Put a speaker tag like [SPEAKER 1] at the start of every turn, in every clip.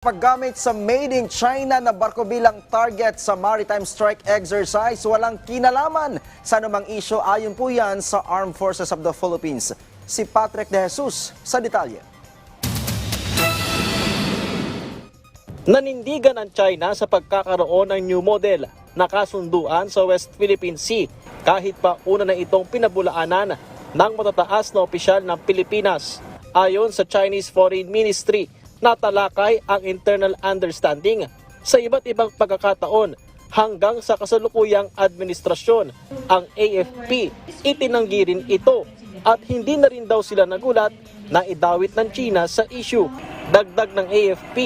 [SPEAKER 1] Paggamit sa Made in China na barko bilang target sa maritime strike exercise, walang kinalaman sa anumang isyo ayon po yan sa Armed Forces of the Philippines. Si Patrick De Jesus sa detalye.
[SPEAKER 2] Nanindigan ang China sa pagkakaroon ng new model na kasunduan sa West Philippine Sea kahit pa una na itong pinabulaanan ng matataas na opisyal ng Pilipinas. Ayon sa Chinese Foreign Ministry, natalakay ang internal understanding sa iba't ibang pagkakataon hanggang sa kasalukuyang administrasyon. Ang AFP itinanggi rin ito at hindi na rin daw sila nagulat na idawit ng China sa issue. Dagdag ng AFP,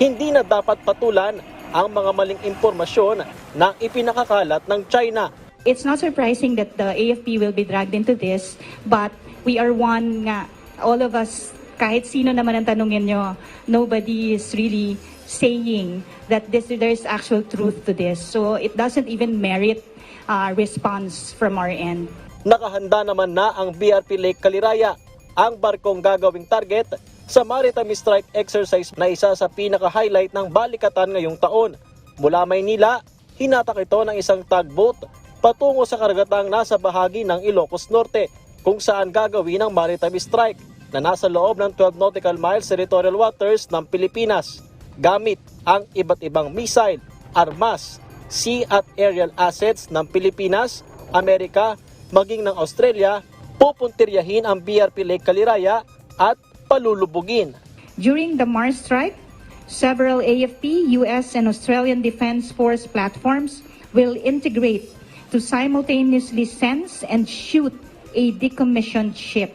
[SPEAKER 2] hindi na dapat patulan ang mga maling impormasyon na ipinakakalat ng China.
[SPEAKER 3] It's not surprising that the AFP will be dragged into this, but we are one nga, all of us, kahit sino naman ang tanungin nyo, nobody is really saying that this, there's actual truth to this. So it doesn't even merit uh, response from our end.
[SPEAKER 2] Nakahanda naman na ang BRP Lake Kaliraya, ang barkong gagawing target sa maritime strike exercise na isa sa pinaka-highlight ng balikatan ngayong taon. Mula Maynila, hinatak ito ng isang tugboat patungo sa karagatang nasa bahagi ng Ilocos Norte kung saan gagawin ang maritime strike na nasa loob ng 12 nautical miles territorial waters ng Pilipinas gamit ang iba't ibang missile, armas, sea at aerial assets ng Pilipinas, Amerika, maging ng Australia, pupuntiryahin ang BRP Lake Kaliraya at palulubugin.
[SPEAKER 3] During the Mars strike, several AFP, US, and Australian Defense Force platforms will integrate to simultaneously sense and shoot a decommissioned ship.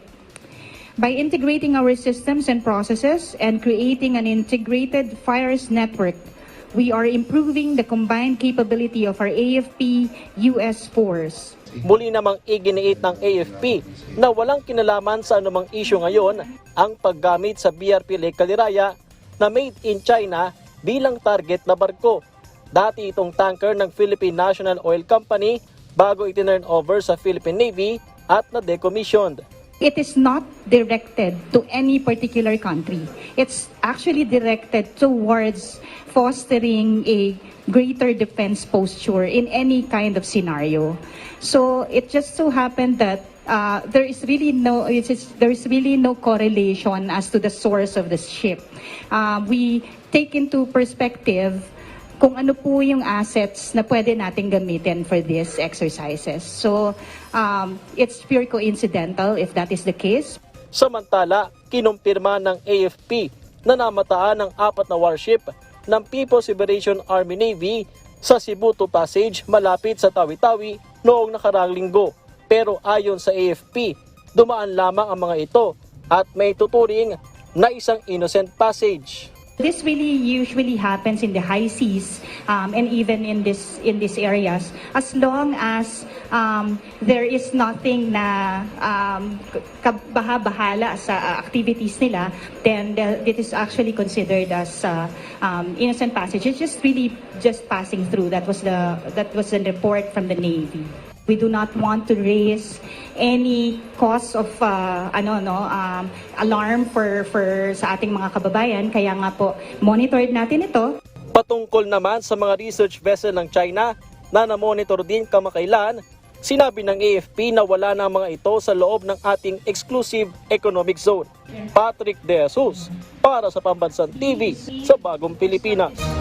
[SPEAKER 3] By integrating our systems and processes and creating an integrated fires network, we are improving the combined capability of our AFP US force.
[SPEAKER 2] Muli namang iginiit ng AFP na walang kinalaman sa anumang isyu ngayon ang paggamit sa BRP Lake Kaliraya na made in China bilang target na barko. Dati itong tanker ng Philippine National Oil Company bago itinurn over sa Philippine Navy at na decommissioned.
[SPEAKER 3] It is not directed to any particular country. It's actually directed towards fostering a greater defense posture in any kind of scenario. So it just so happened that uh, there is really no it's, there is really no correlation as to the source of the ship. Uh, we take into perspective kung ano po yung assets na pwede nating gamitin for these exercises. So, um, it's pure coincidental if that is the case.
[SPEAKER 2] Samantala, kinumpirma ng AFP na namataan ng apat na warship ng People's Liberation Army Navy sa Cebu to Passage malapit sa Tawi-Tawi noong nakaraang linggo. Pero ayon sa AFP, dumaan lamang ang mga ito at may tuturing na isang innocent passage.
[SPEAKER 3] This really usually happens in the high seas um, and even in this in these areas. As long as um, there is nothing na um, kabaha-bahala sa activities nila then the, it is actually considered as uh, um, innocent passage. It's just really just passing through. That was the that was the report from the navy we do not want to raise any cause of uh, ano no um, alarm for for sa ating mga kababayan kaya nga po monitored natin ito
[SPEAKER 2] Patungkol naman sa mga research vessel ng China na namonitor din kamakailan, sinabi ng AFP na wala na mga ito sa loob ng ating exclusive economic zone. Patrick De Jesus para sa Pambansang TV sa Bagong Pilipinas.